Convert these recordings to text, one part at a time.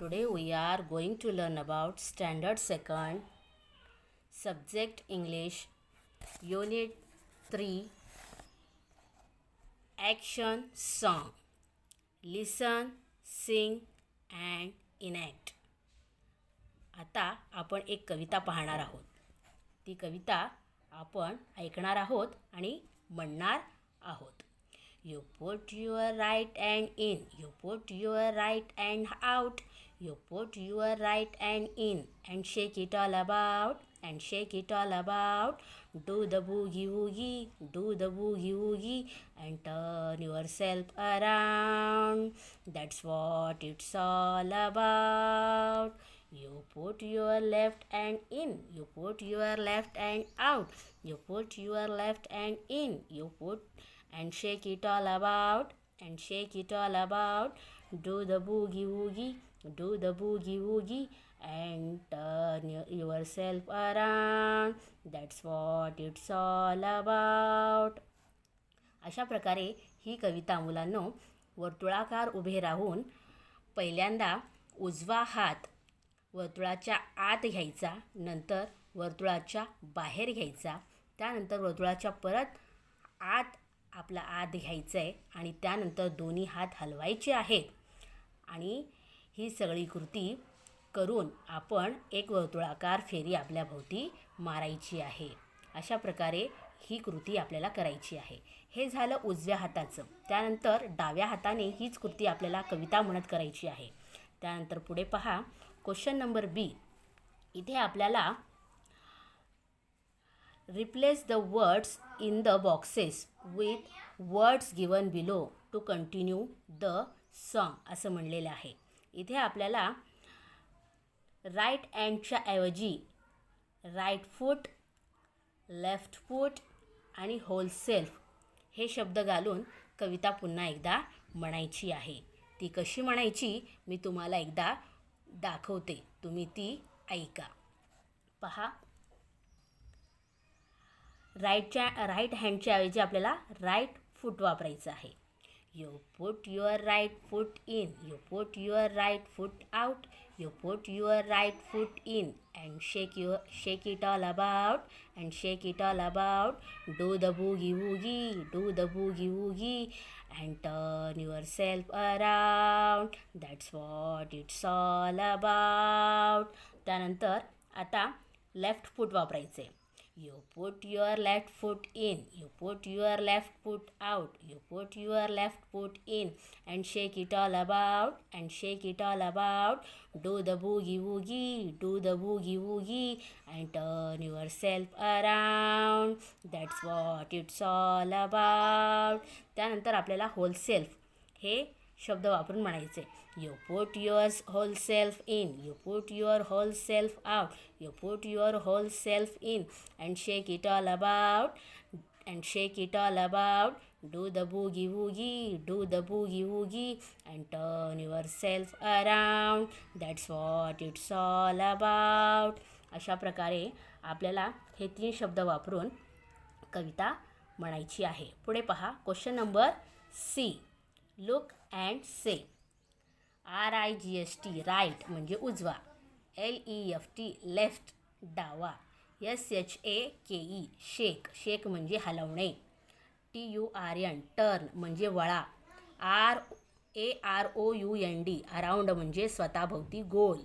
Today we are going to learn about Standard Second, Subject English, Unit 3, Action Song. Listen, sing and enact. आता आपण एक कविता पाहणार आहोत ती कविता आपण ऐकणार आहोत आणि म्हणणार आहोत you put your right and in you put your right and out You put your right hand in and shake it all about and shake it all about. Do the boogie woogie, do the boogie woogie and turn yourself around. That's what it's all about. You put your left hand in, you put your left hand out, you put your left hand in, you put and shake it all about and shake it all about. Do the boogie woogie do the boogie woogie, and turn yourself around. That's what it's all about. अशा प्रकारे ही कविता मुलांनो वर्तुळाकार उभे राहून पहिल्यांदा उजवा हात वर्तुळाच्या आत घ्यायचा नंतर वर्तुळाच्या बाहेर घ्यायचा त्यानंतर वर्तुळाच्या परत आत आपला आत घ्यायचं आहे आणि त्यानंतर दोन्ही हात हलवायचे आहेत आणि ही सगळी कृती करून आपण एक वर्तुळाकार फेरी आपल्याभोवती मारायची आहे. अशा प्रकारे ही कृती आपल्याला करायची आहे. हे झालं उजव्या हाताचं. त्यानंतर डाव्या हाताने हीच कृती आपल्याला कविता म्हणत करायची आहे. त्यानंतर पुढे पहा. क्वेश्चन नंबर बी इथे आपल्याला replace the words in the boxes with words given below to continue the song असं म्हणलेलं आहे. इथे आपल्याला राईट हँडच्या ऐवजी राईट फूट लेफ्ट फूट आणि होलसेल्फ हे शब्द घालून कविता पुन्हा एकदा म्हणायची आहे. ती कशी म्हणायची मी तुम्हाला एकदा दाखवते. तुम्ही ती ऐका. पहा. राईटच्या राईट हँडच्या ऐवजी आपल्याला राईट फूट वापरायचं आहे. you put your right foot in you put your right foot out you put your right foot in and shake your shake it all about and shake it all about do the boogie woogie do the boogie woogie and turn yourself around that's what it's all about त्यानंतर आता left foot वापरायचे You put your left foot in, you put your left foot out, you put your left foot in and shake it all about and shake it all about. Do the boogie woogie, do the boogie woogie and turn yourself around. That's what it's all about. त्यानंतर आपल्याला होलसेल्फ हे शब्द वापरून म्हणायचे. You put your whole self in you put your whole self out you put your whole self in and shake it all about and shake it all about do the boogie woogie do the boogie woogie and turn yourself around that's what it's all about अशा प्रकारे आपल्याला हे तीन शब्द वापरून कविता म्हणायची आहे. पुढे पहा. Question number C look and say. R I G H T right म्हणजे उजवा. L E F T left डावा. S H A K E shake. Shake म्हणजे हलवणे. T U R N turn म्हणजे वळा. R A R O U N D around म्हणजे स्वतःभोवती गोल.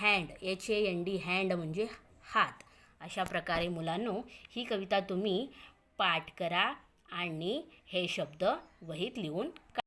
Hand H A N D hand म्हणजे हात. अशा प्रकारे मुलांनो ही कविता तुम्ही पाठ करा. आणि हे शब्द वहीत लिहून का